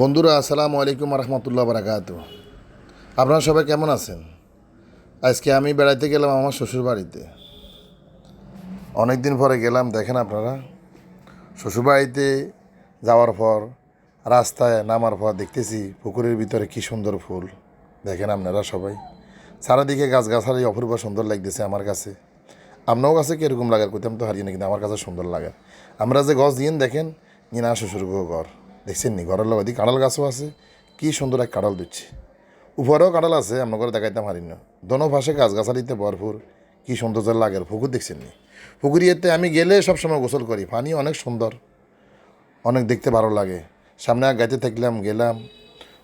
বন্ধুরা, আসসালামু আলাইকুম রহমতুল্লাহ বারাকাত। আপনারা সবাই কেমন আছেন? আজকে আমি বেড়াইতে গেলাম আমার শ্বশুর বাড়িতে অনেক দিন পরে গেলাম, দেখেন আপনারা। শ্বশুর বাড়িতে যাওয়ার পর, রাস্তায় নামার পর দেখতেছি পুকুরের ভিতরে কি সুন্দর ফুল। দেখেন আপনারা সবাই। চারাদিকে গাছগাছালি, অপূর্ব সুন্দর লাগতেছে আমার কাছে। আপনার কাছে কীরকম লাগার করতাম তো হারিয়ে না কিন্তু আমার কাছে সুন্দর লাগে। আমরা যে গছ দিয়েন, দেখেন ইনা শ্বশুর ঘর। দেখছেন নি? ঘরের লগদি কাঁড়াল গাছও আছে। কি সুন্দর এক কাঁড়াল দিচ্ছে। উপরেও কাঁড়াল আছে আপনার ঘরে দেখাইতে হারি না দোনো পাশে গাছগাছালিতে ভরপুর। কি সৌন্দর্য লাগে পুকুর দেখছেন নি? পুকুর ইয়েতে আমি গেলে সবসময় গোসল করি। পানি অনেক সুন্দর। অনেক দেখতে ভালো লাগে। সামনে গাইতে থাকলাম, গেলাম।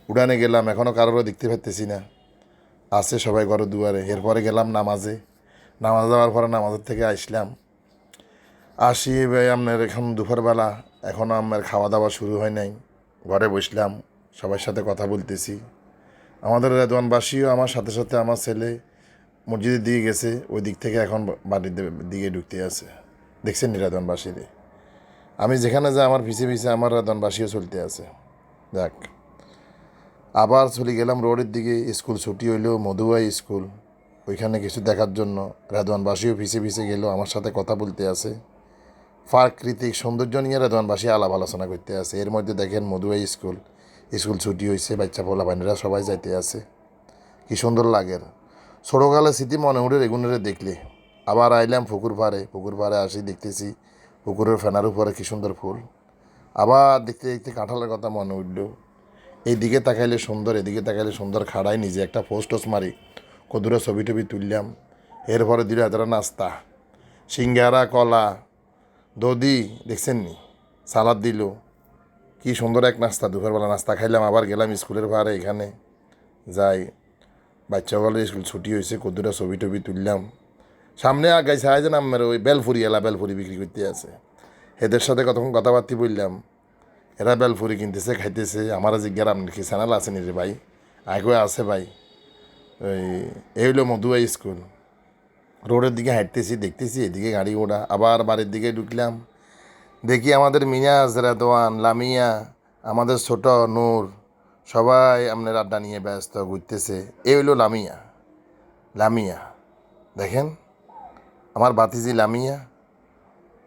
উড়ানে গেলাম এখনও কারোরও দেখতে পারতেছি না। আছে সবাই ঘরের দুয়ারে। এরপরে গেলাম নামাজে। নামাজ যাওয়ার পরে নামাজের থেকে আসলাম। আসি আপনার এখন দুপুরবেলা। এখনও আমার খাওয়া দাওয়া শুরু হয় নাই। ঘরে বসলাম, সবার সাথে কথা বলতেছি। আমাদের রেদওয়ানবাসীও আমার সাথে সাথে আমার ছেলে মসজিদের দিকে গেছে, ওই দিক থেকে এখন বাড়ির দিকে ঢুকতে আছে। দেখছেন নি রেদওয়ানবাসীরে? আমি যেখানে যাই, আমার পিছিয়ে পিছিয়ে আমার রেদওয়ানবাসীও চলতে আছে। যাক, আবার চলে গেলাম রোডের দিকে, স্কুল ছুটি হইল মধুবাই স্কুল। ওইখানে কিছু দেখার জন্য রেদওয়ানবাসীও পিছিয়ে পিছিয়ে গেল, আমার সাথে কথা বলতে আছে। প্রাকৃতিক সৌন্দর্য নিয়ে রেদওয়ানবাসী আলাপ আলোচনা করতে আছে। এর মধ্যে দেখেন মধুবাই স্কুল। স্কুল ছুটি হয়েছে, বাচ্চা পোলা বাহিনীরা সবাই যাইতে আছে। কি সুন্দর লাগে। ছোটোকালে স্মৃতি মনে উঠে রেগুনারে দেখলে। আবার আইলাম পুকুর পাড়ে। পুকুর পাড়ে আসি, দেখতেছি পুকুরের ফেনার উপরে কি সুন্দর ফুল। আবার দেখতে দেখতে কাঁঠালের কথা মনে উঠল। এইদিকে তাকাইলে সুন্দর, এদিকে তাকাইলে সুন্দর খাড়াই নিজে একটা পোস্ট টোস্ট মারি। কদুরে ছবি টবি তুললাম। এরপরে দিল এতটা নাস্তা। সিঙ্গারা, কলা দদি দেখছেন নি? সালাদ দিল। কি সুন্দর এক নাস্তা। দুপুরবেলা নাস্তা খাইলাম, আবার গেলাম স্কুলের ভাড়ে এখানে। যাই বাচ্চাগুলো স্কুল ছুটি হয়েছে কদুরে ছবি টবি তুললাম। সামনে আগাই সাহায্য যেন আমার ওই বেলফুরি এলা বেলফুরি বিক্রি করতে আছে। এদের সাথে কতক্ষণ কথাবার্তি বললাম। এরা বেলফুরি কিনতেছে, খাইতেছে। আমার জিজ্ঞার আপনার কি চ্যানেল আছে নি রে ভাই? আগে আছে ভাই। ওই এই হলো মধুয়াই স্কুল। রোডের দিকে হাঁটতেছি, দেখতেছি, এদিকে গাড়ি ঘোড়া। আবার বাড়ির দিকে ঢুকলাম। দেখি আমাদের মিনাজ রেদওয়ান, লামিয়া, আমাদের ছোট নূর, সবাই আপনার আড্ডা নিয়ে ব্যস্ত, ঘুরতেছে। এই হইল লামিয়া। লামিয়া, দেখেন? আমার বাতিজি লামিয়া।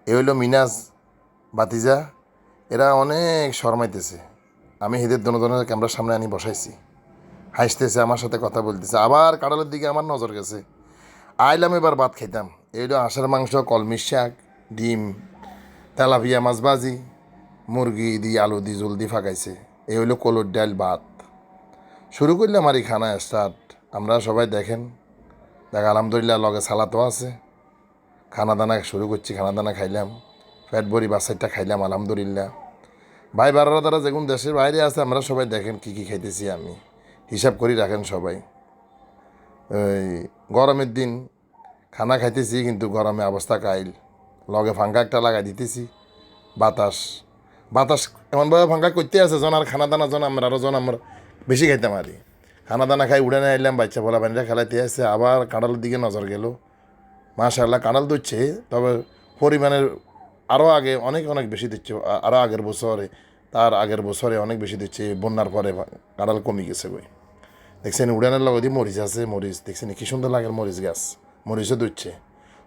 এ হইল মিনাজ বাতিজা এরা অনেক শরমাইতেছে। আমি হেদের দনজনের ক্যামেরার সামনে আনি বসাইছি। হাসতেছে, আমার সাথে কথা বলতেছে। আবার কাঁড়ালের দিকে আমার নজর গেছে। আইলাম এবার ভাত খাইতাম। এইটা হাঁসের মাংস কলমির শাক, ডিম, তেলাপিয়া মাছ ভাজি, মুরগি দিয়ে আলু দিয়ে জল দিয়ে ফাঁকাইছে। এই হইল কলর ডাল, ভাত। শুরু করলাম আর এই খানা স্টার্ট আমরা সবাই দেখেন, দেখ আলহামদুলিল্লাহ লগে সালাতও আছে। খানা দানা শুরু করছি খানা দানা খাইলাম। পেট ভরি বাসাইটা খাইলাম, আলহামদুলিল্লাহ। ভাই বারোরা তারা যেগুন দেশের বাইরে আছে, আমরা সবাই দেখেন কি কি খাইতেছি আমি। হিসাব করি রাখেন সবাই। এই গরমের দিন খানা খাইতেছি, কিন্তু গরমে অবস্থা কাইল। লগে ফাঙ্কা একটা লাগাই দিতেছি, বাতাস। বাতাস এমনভাবে ফাঙ্কা করতে আছে, জন আর খানা দানা জন আমরা আরও জন আমরা বেশি খাইতে মারি খানা দানা খাই উড়ে নিয়ে আইলাম, বাচ্চা বলা পানিটা খেলাইতে আছে, আবার কাঁড়ালের দিকে নজর গেল। মাশাল্লাহ কাঁড়াল দিচ্ছে তবে পরিমাণের আরও আগে অনেক অনেক বেশি দিচ্ছে আরও আগের বছরে, তার আগের বছরে অনেক বেশি দিচ্ছে বন্যার পরে কাঁড়াল কমে গেছে বই দেখছেন উড়ানের লগদি মরিচ আছে মরিচ দেখছেন কি সুন্দর লাগে মরিচ গাছ মরিচও দুচ্ছে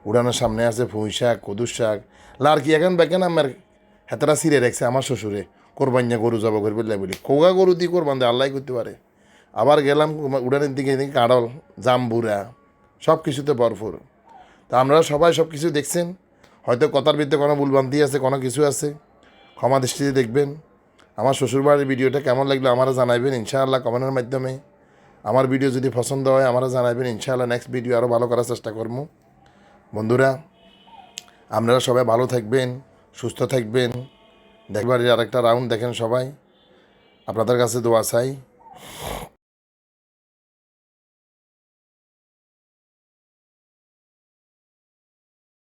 উড়ানের সামনে আছে ভুঁই শাক কদুর শাক লাড়কি এখন বেকেন আমার হেতারা সিরে রাখছে আমার শ্বশুরে কোরবানিয়া গরু যাব করে বললে বলি কোগা গরু দিয়ে কোরবান দিয়ে আল্লাহ করতে পারে আবার গেলাম উড়ানের দিকে এদিকে কাঁড়ল জাম্বুরা সব কিছুতে ভরপুর তা আপনারা সবাই সব কিছু দেখছেন হয়তো কথার ভিতরে কোনো ভুলভ্রান্তি আছে কোনো কিছু আছে ক্ষমা দৃষ্টিতে দেখবেন আমার শ্বশুরবাড়ির ভিডিওটা কেমন লাগল আমারা জানাবেন ইনশাআল্লাহ কমেন্টের মাধ্যমে আমার ভিডিও যদি পছন্দ হয় আমরা জানাবেন। ইনশাআল্লাহ নেক্সট ভিডিও আরও ভালো করার চেষ্টা করব। বন্ধুরা, আপনারা সবাই ভালো থাকবেন, সুস্থ থাকবেন। দেখবার আরেকটা রাউন্ড দেখেন সবাই। আপনাদের কাছে দোয়া চাই।